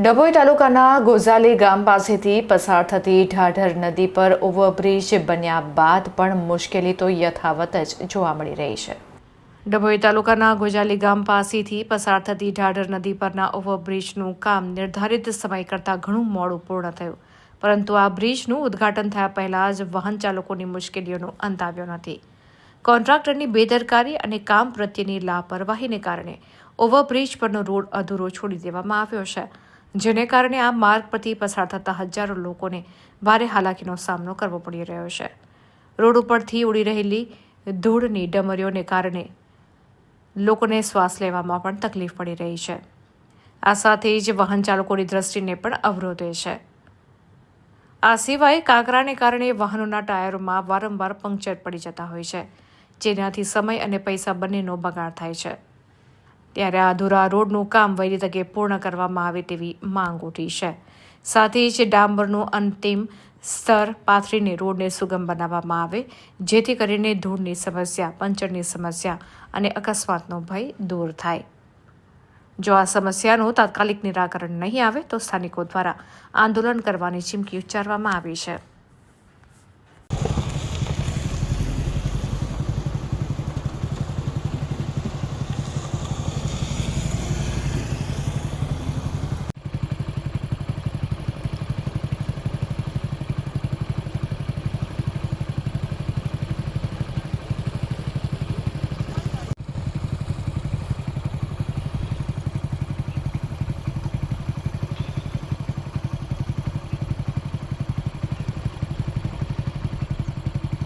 ડભોઈ તાલુકાના ગોઝાલી ગામ પાસેથી પસાર થતી ઢાઢર નદી પર ઓવરબ્રિજ બન્યા બાદ પણ મુશ્કેલી તો યથાવત જ જોવા મળી રહી છે. ડભોઈ તાલુકાના ગોઝાલી ગામ પાસેથી પસાર થતી ઢાઢર નદી પરના ઓવરબ્રિજનું કામ નિર્ધારિત સમય કરતાં ઘણું મોડું પૂર્ણ થયું. પરંતુ આ બ્રિજનું ઉદ્ઘાટન થયા પહેલાં જ વાહન ચાલકોની મુશ્કેલીઓનો અંત આવ્યો નથી. કોન્ટ્રાક્ટરની બેદરકારી અને કામ પ્રત્યેની લાપરવાહીને કારણે ઓવરબ્રિજ પરનો રોડ અધૂરો છોડી દેવામાં આવ્યો છે. જેને કારણે આ માર્ગ પરથી પસાર થતા હજારો લોકોને ભારે હાલાકીનો સામનો કરવો પડી રહ્યો છે. રોડ ઉપરથી ઉડી રહેલી ધૂળની ડમરીઓને કારણે લોકોને શ્વાસ લેવામાં પણ તકલીફ પડી રહી છે. આ સાથે જ વાહન ચાલકોની દ્રષ્ટિને પણ અવરોધે છે. આ સિવાય કાંકરાને કારણે વાહનોના ટાયરોમાં વારંવાર પંક્ચર પડી જતા હોય છે, જેનાથી સમય અને પૈસા બંનેનો બગાડ થાય છે. ત્યારે આ અધૂરા રોડનું કામ વહેલી તકે પૂર્ણ કરવામાં આવે તેવી માંગ ઉઠી છે. સાથે જ ડાંબરનું અંતિમ સ્તર પાથરીને રોડને સુગમ બનાવવામાં આવે, જેથી કરીને ધૂળની સમસ્યા, પંચરની સમસ્યા અને અકસ્માતનો ભય દૂર થાય. જો આ સમસ્યાનું તાત્કાલિક નિરાકરણ નહીં આવે, તો સ્થાનિકો દ્વારા આંદોલન કરવાની ચીમકી ઉચ્ચારવામાં આવી છે.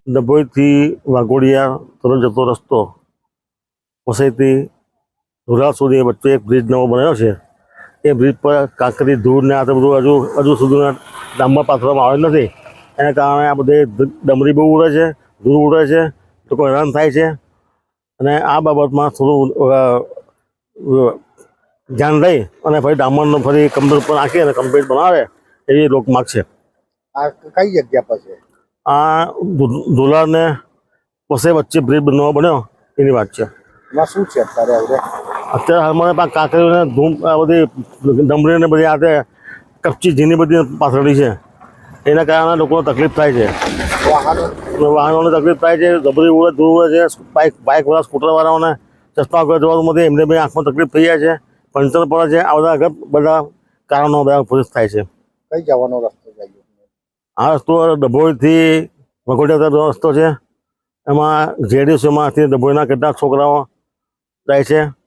ડભોઈથી વાઘોડિયા તરફ જતો રસ્તો. વસઈથી ધોરા સુધી વચ્ચે એક બ્રિજ નવો બનેલો છે. એ બ્રિજ પર કાંકરી, ધૂળ ને આ બધું હજુ હજુ સુધીના ડામમાં પાથરવામાં આવેલ નથી. એના કારણે આ બધી ડમરી બહુ ઉડે છે, ધૂળ ઉડે છે, લોકો હેરાન થાય છે. અને આ બાબતમાં થોડું ધ્યાન લઈ અને ફરી ડામરનો ફરી કમ્પ્લેટ પર નાખી અને કમ્પ્લેટ બનાવે એવી લોક માગ છે. આ કઈ જગ્યા પર છે? આ ધોલા ને વસઈ વચ્ચે બ્રિજ બનવા બન્યો એની વાત છે. એમાં શું છે અત્યારે અત્યારે હાલમાં પણ કાંકરીઓને ધૂમ આ બધી ડમરીને બધી આ કપચી ઝીની બધી પાથરેલી છે. એના કારણે લોકોને તકલીફ થાય છે. વાહનો? વાહનોને તકલીફ થાય છે ધબરી ઉડે ધૂળ ઉડે છે બાઇક બાઇકવાળા સ્કૂટરવાળાઓને ચશ્મા વગર જવાનું નથી એમને બી આંખમાં તકલીફ થઈ જાય છે. પંચર પડે છે આ બધા બધા કારણો બધા પૂરી થાય છે. કઈ જવાનો રસ્તો આ રસ્તો ડભોઈથી વઘોડિયા રસ્તો છે. એમાં જેડીસીમાંથી ડભોઈના કેટલાક છોકરાઓ જાય છે.